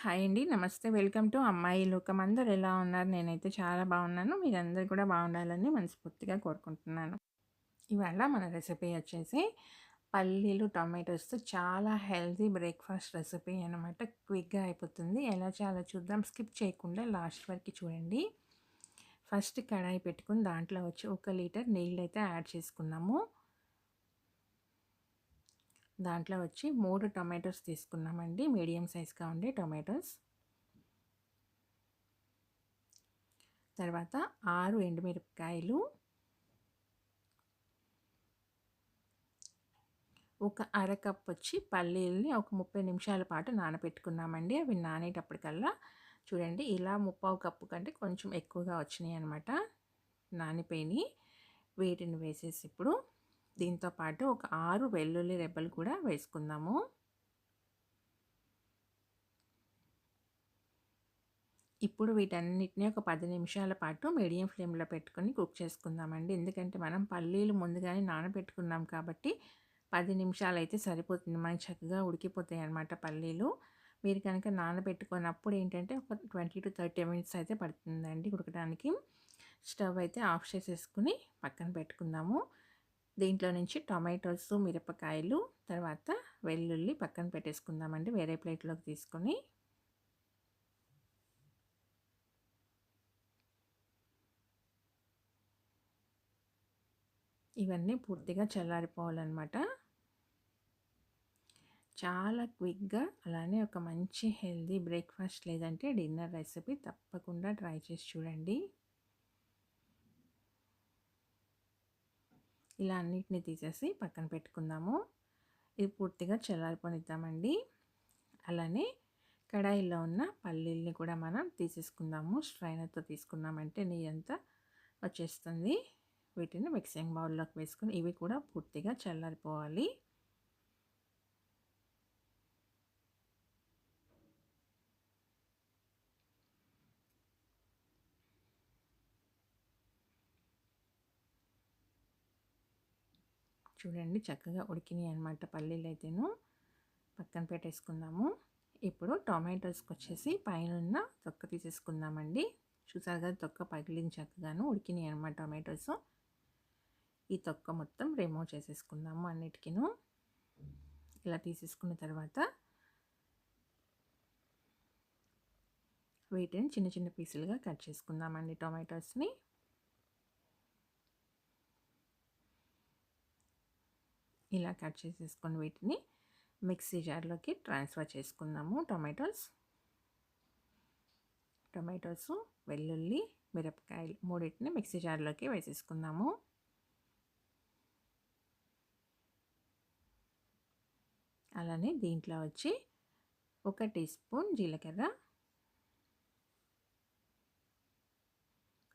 Hi అండి. నమస్తే. Welcome to అమ్మాయి లోకం. అందరు ఎలా ఉన్నారు? నేనైతే చాలా బాగున్నాను. మీరందరూ కూడా బాగుండాలని మనస్ఫూర్తిగా కోరుకుంటున్నాను. ఇవాళ మన రెసిపీ వచ్చేసి పల్లీలు, టొమాటోస్‌తో చాలా హెల్తీ బ్రేక్‌ఫాస్ట్ రెసిపీ అనమాట. క్విక్‌గా అయిపోతుంది. ఎలా చాలా చూద్దాం. స్కిప్ చేయకుండా లాస్ట్ వరకు చూడండి. ఫస్ట్ కడాయి పెట్టుకొని దాంట్లో వచ్చి ఒక లీటర్ నీళ్ళైతే యాడ్ చేసుకున్నాము. దాంట్లో వచ్చి మూడు టొమాటోస్ తీసుకున్నామండి. మీడియం సైజ్గా ఉండే టొమాటోస్. తర్వాత ఆరు ఎండుమిరపకాయలు. ఒక అరకప్ వచ్చి పల్లీలని ఒక ముప్పై నిమిషాల పాటు నానబెట్టుకున్నామండి. అవి నానేటప్పటికల్లా చూడండి ఇలా ముప్పావు కప్పు కంటే కొంచెం ఎక్కువగా వచ్చినాయి అనమాట నానిపోయినాయి. వీటిని వేసేసి ఇప్పుడు దీంతో పాటు ఒక ఆరు వెల్లుల్లి రెబ్బలు కూడా వేసుకుందాము. ఇప్పుడు వీటన్నిటిని ఒక పది నిమిషాల పాటు మీడియం ఫ్లేమ్లో పెట్టుకొని కుక్ చేసుకుందామండి. ఎందుకంటే మనం పల్లీలు ముందుగానే నానబెట్టుకున్నాం కాబట్టి పది నిమిషాలు అయితే సరిపోతుంది. మనకి చక్కగా ఉడికిపోతాయి అన్నమాట పల్లీలు. మీరు కనుక నానబెట్టుకున్నప్పుడు ఏంటంటే ఒక ట్వంటీ టు థర్టీ మినిట్స్ అయితే పడుతుందండి ఉడకడానికి. స్టవ్ అయితే ఆఫ్ చేసేసుకుని పక్కన పెట్టుకుందాము. దీంట్లో నుంచి టొమాటోస్ మిరపకాయలు తర్వాత వెల్లుల్లి పక్కన పెట్టేసుకుందామండి వేరే ప్లేట్లోకి తీసుకొని. ఇవన్నీ పూర్తిగా చల్లారిపోవాలన్నమాట. చాలా క్విక్గా అలానే ఒక మంచి హెల్దీ బ్రేక్ఫాస్ట్ లేదంటే డిన్నర్ రెసిపీ తప్పకుండా ట్రై చేసి చూడండి. ఇలా అన్నిటిని తీసేసి పక్కన పెట్టుకుందాము. ఇది పూర్తిగా చల్లారిపోనిద్దామండి. అలానే కడాయిలో ఉన్న పల్లీల్ని కూడా మనం తీసేసుకుందాము. స్ట్రైనర్తో తీసుకున్నామంటే నెయ్యంతా వచ్చేస్తుంది. వీటిని మిక్సింగ్ బౌల్లోకి వేసుకుని ఇవి కూడా పూర్తిగా చల్లారిపోవాలి. చూడండి చక్కగా ఉడికినాయి అనమాట పల్లీలు అయితేను పక్కన పెట్టేసుకుందాము. ఇప్పుడు టొమాటోస్కి వచ్చేసి పైన తొక్క తీసేసుకుందామండి. చూసారు కదా తొక్క పగిలిన చక్కగాను ఉడికినాయి అనమాట టొమాటోస్. ఈ తొక్క మొత్తం రిమూవ్ చేసేసుకుందాము అన్నిటికీను. ఇలా తీసేసుకున్న తర్వాత వీటిని చిన్న చిన్న పీసులుగా కట్ చేసుకుందామండి టొమాటోస్ని. ఇలా కట్ చేసేసుకొని వీటిని మిక్సీ జార్లోకి ట్రాన్స్ఫర్ చేసుకుందాము. టొమాటోస్. టొమాటోస్ వెల్లుల్లి మిరపకాయలు మూడింటిని మిక్సీ జార్లోకి వేసేసుకుందాము. అలానే దీంట్లో వచ్చి ఒక టీ స్పూన్ జీలకర్ర.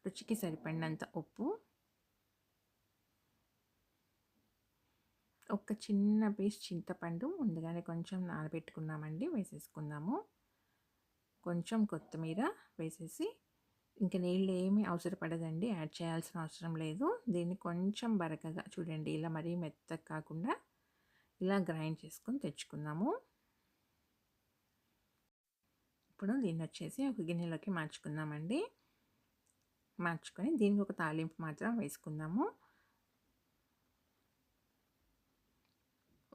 రుచికి సరిపడినంత ఉప్పు. ఒక చిన్న పీస్ చింతపండు ముందుగానే కొంచెం నానబెట్టుకున్నామండి వేసేసుకుందాము. కొంచెం కొత్తిమీర వేసేసి ఇంకా నీళ్ళు ఏమీ అవసరపడదండి యాడ్ చేయాల్సిన అవసరం లేదు. దీన్ని కొంచెం బరకగా చూడండి ఇలా మరీ మెత్తగా కాకుండా ఇలా గ్రైండ్ చేసుకొని తెచ్చుకుందాము. ఇప్పుడు దీన్ని వచ్చేసి ఒక గిన్నెలోకి మార్చుకుందామండి. మార్చుకొని దీనికి ఒక తాలింపు మాత్రం వేసుకుందాము.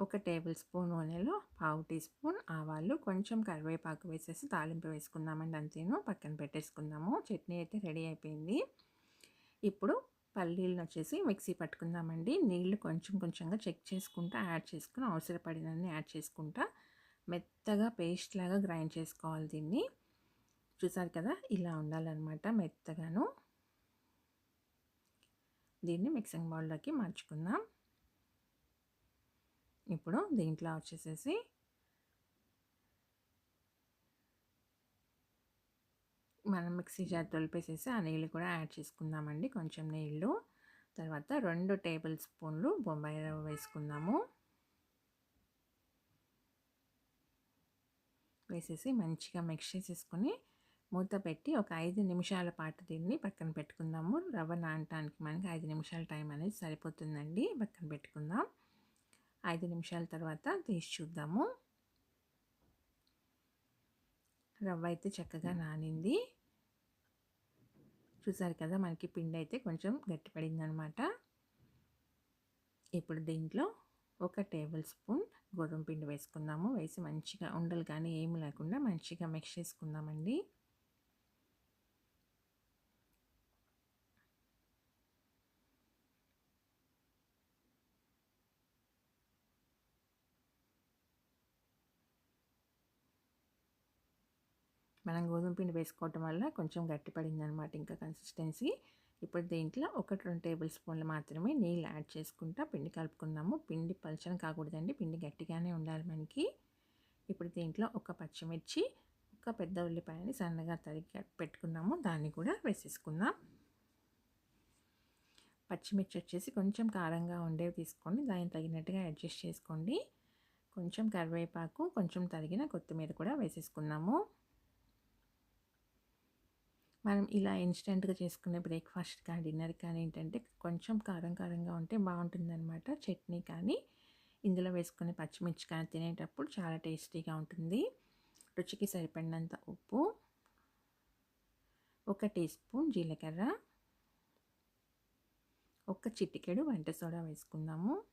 ఒక టేబుల్ స్పూన్ నూనెలో పావు టీ స్పూన్ ఆవాలు కొంచెం కరివేపాకు వేసేసి తాలింపు వేసుకుందామండి అంతేను. పక్కన పెట్టేసుకుందాము. చట్నీ అయితే రెడీ అయిపోయింది. ఇప్పుడు పల్లీలను వచ్చేసి మిక్సీ పట్టుకుందామండి. నీళ్ళు కొంచెం కొంచెంగా చెక్ చేసుకుంటా యాడ్ చేసుకుని అవసరపడినన్ని యాడ్ చేసుకుంటా మెత్తగా పేస్ట్ లాగా గ్రైండ్ చేసుకోవాలి దీన్ని. చూసారు కదా ఇలా ఉండాలన్నమాట మెత్తగాను. దీన్ని మిక్సింగ్ బౌల్లోకి మార్చుకుందాం. ఇప్పుడు దీంట్లో వచ్చేసేసి మనం మిక్సీ జార్ తొలిపేసేసి ఆ నీళ్ళు కూడా యాడ్ చేసుకుందామండి. కొంచెం నీళ్ళు. తర్వాత రెండు టేబుల్ స్పూన్లు బొంబాయి రవ్వ వేసుకుందాము. వేసేసి మంచిగా మిక్స్ చేసేసుకుని మూత పెట్టి ఒక ఐదు నిమిషాల పాటు దీన్ని పక్కన పెట్టుకుందాము. రవ్వ నానటానికి మనకి ఐదు నిమిషాల టైం అనేది సరిపోతుందండి. పక్కన పెట్టుకుందాం. ఐదు నిమిషాల తర్వాత తీసి చూద్దాము. రవ్వ అయితే చక్కగా నానింది. చూసారు కదా మనకి పిండి అయితే కొంచెం గట్టిపడింది అనమాట ఇప్పుడు దీంట్లో ఒక టేబుల్ స్పూన్ గోధుమ పిండి వేసుకుందాము. వేసి మంచిగా ఉండలు కానీ ఏమి లేకుండా మంచిగా మిక్స్ చేసుకుందామండి. మనం గోధుమ పిండి వేసుకోవటం వల్ల కొంచెం గట్టిపడింది అనమాట ఇంకా కన్సిస్టెన్సీ ఇప్పుడు దీంట్లో ఒకటి రెండు టేబుల్ స్పూన్లు మాత్రమే నీళ్ళు యాడ్ చేసుకుంటా పిండి కలుపుకుందాము. పిండి పలచన కాకూడదండి పిండి గట్టిగానే ఉండాలి మనకి. ఇప్పుడు దీంట్లో ఒక పచ్చిమిర్చి ఒక పెద్ద ఉల్లిపాయని సన్నగా తరిగి పెట్టుకున్నాము. దాన్ని కూడా వేసేసుకుందాం. పచ్చిమిర్చి వచ్చేసి కొంచెం కారంగా ఉండేవి తీసుకోండి. దాన్ని తగినట్టుగా అడ్జస్ట్ చేసుకోండి. కొంచెం కరివేపాకు కొంచెం తరిగిన కొత్తిమీర కూడా వేసేసుకున్నాము. మనం ఇలా ఇన్స్టెంట్గా చేసుకునే బ్రేక్ఫాస్ట్ కానీ డిన్నర్ కానీ ఏంటంటే కొంచెం కారం కారంగా ఉంటే బాగుంటుందన్నమాట. చట్నీ కానీ ఇందులో వేసుకునే పచ్చిమిర్చి కానీ తినేటప్పుడు చాలా టేస్టీగా ఉంటుంది. రుచికి సరిపడినంత ఉప్పు ఒక టీ స్పూన్ జీలకర్ర ఒక చిటికెడు వంట సోడా వేసుకుందాము.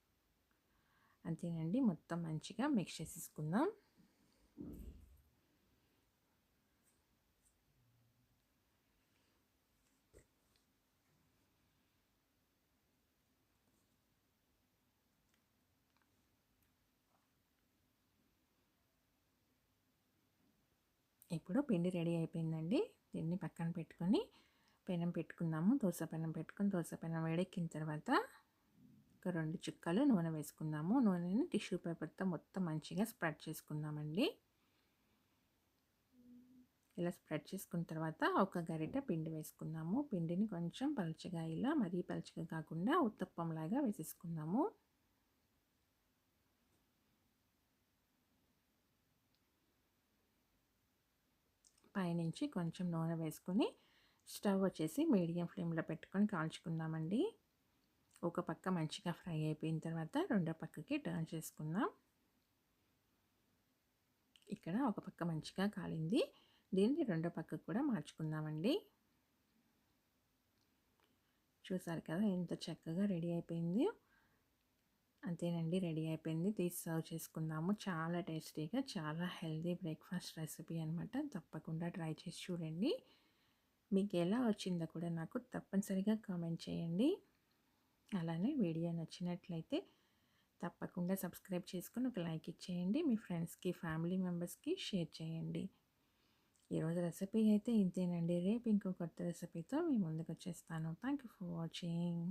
అంతేనండి మొత్తం మంచిగా మిక్స్ చేసేసుకుందాం. ఇప్పుడు పిండి రెడీ అయిపోయిందండి. దీన్ని పక్కన పెట్టుకొని పెనం పెట్టుకుందాము. దోశ పెనం పెట్టుకొని దోశ పెనం వేడెక్కిన తర్వాత ఒక రెండు చుక్కలు నూనె వేసుకుందాము. నూనెని టిష్యూ పేపర్తో మొత్తం మంచిగా స్ప్రెడ్ చేసుకుందామండి. ఇలా స్ప్రెడ్ చేసుకున్న తర్వాత ఒక గరిట పిండి వేసుకుందాము. పిండిని కొంచెం పలచగా ఇలా మరీ పలచగా కాకుండా ఉత్తప్పంలాగా వేసేసుకుందాము. పైనుంచి కొంచెం నూనె వేసుకొని స్టవ్ వచ్చేసి మీడియం ఫ్లేమ్లో పెట్టుకొని కాల్చుకుందామండి. ఒక పక్క మంచిగా ఫ్రై అయిపోయిన తర్వాత రెండో పక్కకి టర్న్ చేసుకుందాం. ఇక్కడ ఒక పక్క మంచిగా కాలింది. దీన్ని రెండో పక్కకు కూడా మార్చుకుందామండి. చూసారు కదా ఎంత చక్కగా రెడీ అయిపోయింది. అంతేనండి. రెడీ అయిపోయింది. తీసి సర్వ్ చేసుకుందాము. చాలా టేస్టీగా చాలా హెల్దీ బ్రేక్ఫాస్ట్ రెసిపీ అనమాట తప్పకుండా ట్రై చేసి చూడండి. మీకు ఎలా వచ్చిందో కూడా నాకు తప్పనిసరిగా కామెంట్ చేయండి. అలానే వీడియో నచ్చినట్లయితే తప్పకుండా సబ్స్క్రైబ్ చేసుకుని ఒక లైక్ ఇచ్చేయండి. మీ ఫ్రెండ్స్కి ఫ్యామిలీ మెంబర్స్కి షేర్ చేయండి. ఈరోజు రెసిపీ అయితే ఇంతేనండి. రేపు ఇంకో కొత్త రెసిపీతో మీ ముందుకు వచ్చేస్తాను. Thank you for watching.